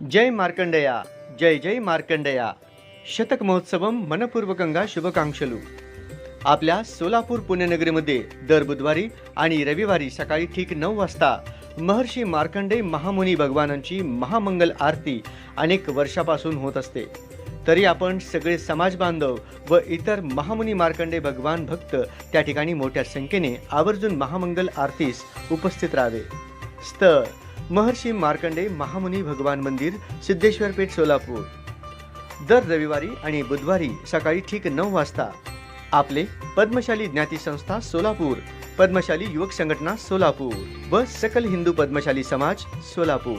जय मार्कंडया जय जय मार्कंडया. शतक महोत्सवम मनपूर्वकंगा शुभकांक्षलू. आपल्या सोलापूर पुण्यनगरीमध्ये दर बुधवारी आणि रविवारी सकाळी ठीक नऊ वाजता महर्षी मार्कंडे महामुनी भगवानांची महामंगल आरती अनेक वर्षापासून होत असते. तरी आपण सगळे समाज बांधव व इतर महामुनी मार्कंडे भगवान भक्त त्या ठिकाणी मोठ्या संख्येने आवर्जून महामंगल आरतीस उपस्थित राहावे. स्थळ महर्षी मार्कंडे महामुनी भगवान मंदिर सिद्धेश्वर पेठ सोलापूर. दर रविवारी आणि बुधवारी सकाळी ठीक नऊ वाजता आपले पद्मशाली ज्ञाती संस्था सोलापूर पद्मशाली युवक संघटना सोलापूर व सकल हिंदू पद्मशाली समाज सोलापूर.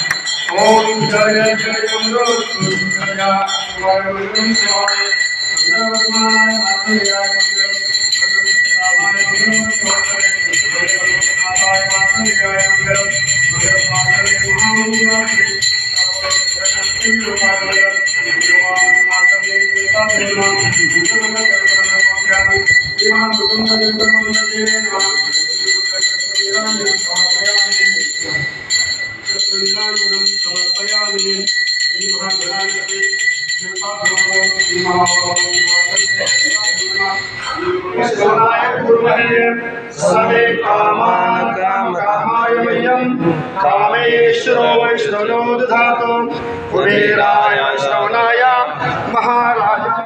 ओम जय जय मृत्युंजय वरुण स्वामी भगवान मातया समे कामाय मह्यं कामेश्वरो वैश्वरो दधातु कुबेरा